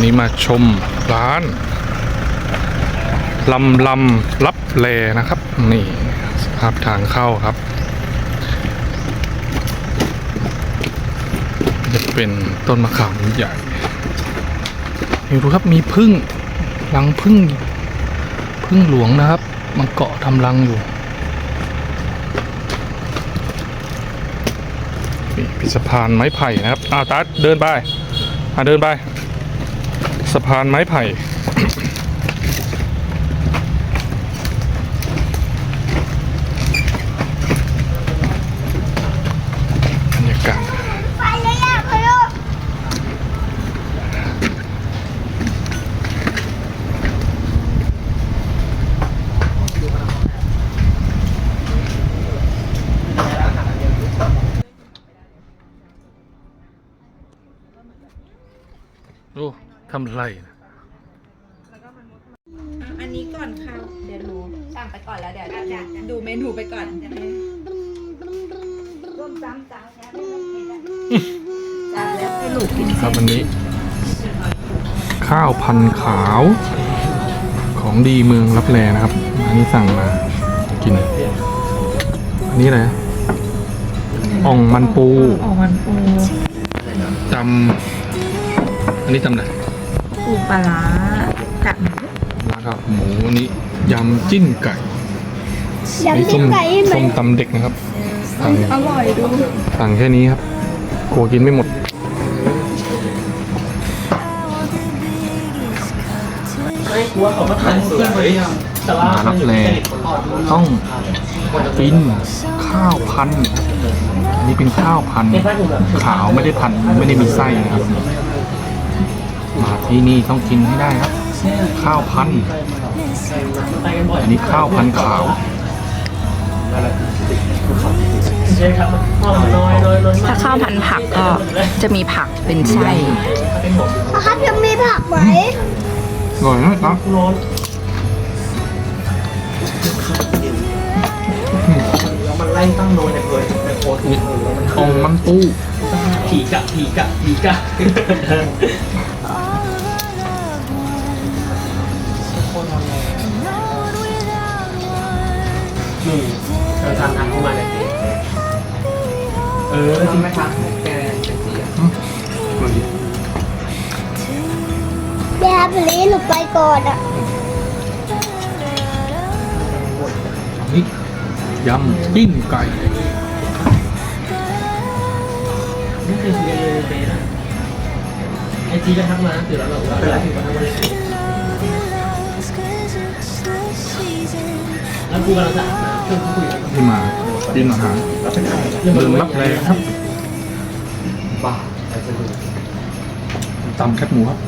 วันนี้มาชมร้านลำลำรับแลนะครับ นี่สภาพทางเข้าครับ จะเป็นต้นมะขามใหญ่นี่ดูครับมีพึ่งรังพึ่งพึ่งหลวงนะครับมันเกาะทำรังอยู่นี่เป็นสะพานไม้ไผ่นะครับอ้าวตัดเดินไปอ่าเดินไป สะพานไม้ไผ่ บรรยากาศไปเลยอะพะลูกโอ้ ทำไรนะอันนี้ก่อนค่ะ เดี๋ยวหนูสั่งไปก่อนแล้วเดี๋ยวจะดูเมนูไปก่อนจะได้ร่วมซ้ำซ้ำแล้วจะแล้วให้หนูกินครับวันนี้ ข้าวพันธุ์ขาวของดีเมืองรับแลนะครับ อันนี้สั่งมากิน อันนี้อะไรนะอ่องมันปูออกมันปูจำอันนี้จำไหน ปูปลาร้ากับหมูแล้วก็หมูอันนี้ยำจิ้นไก่อยากนี่กิส้นมไก่ไหมส้มตำเด็กนะครับสั่งอร่อยดูสั่งแค่นี้ครับกลัวกินไม่หมดไม่กลัวเขาก็ถ่ายสวยแต่ว่ามารับแลต้องกินข้าวพันธุ์อันนี้เป็นข้าวพันธุ์ขาวไม่ได้พันธุ์ไม่ได้มีไส้นะครับ มาที่นี่ต้องกินให้ได้ครับ ข้าวพันธุ์ไปกันบ่อยอันนี้ข้าวพันธุ์ขาวใช่ครับอ๋อน้อยน้อยน้อยถ้าข้าวพันผักก็จะมีผักเป็นไส้เป็นหมดครับยังมีผักไหมอร่อยนะครับร้อนแล้วมันไล่ตั้งโนในเพยในโพสต์นี่อ่องมันปูผีกะผีกะผีกะ อืมเราทำทำเข้ามาในเพจเออจริงไหมครับแกเป็นสีอะเดี๋ยวพลีหนูไปก่อนอะนี่ยำจิ้นไก่ไม่เคยคุยกันเลยเฟซอะไอจีก็ทักมาตื่นแล้วบอกว่าเป็นไรถึงมาทำอะไรแล้วกูกำลังจะอาบน้ำ ที่มากินอาหารล้วเรเมือรับแลครับบ้าตำแคบหมูครับ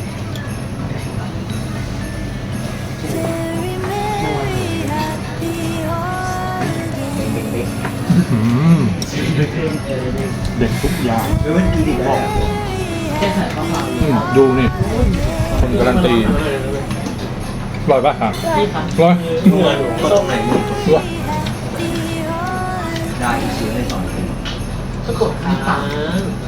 เด็กทุกอย่างไม่ว่าดีดีได้แค่ถ่ายข้อความอืมดูนี่ คนการันตีอร่อยป่ะครับอร่อยเหงื่อหนูก็ต้องไหนมือย ก็กดค้าง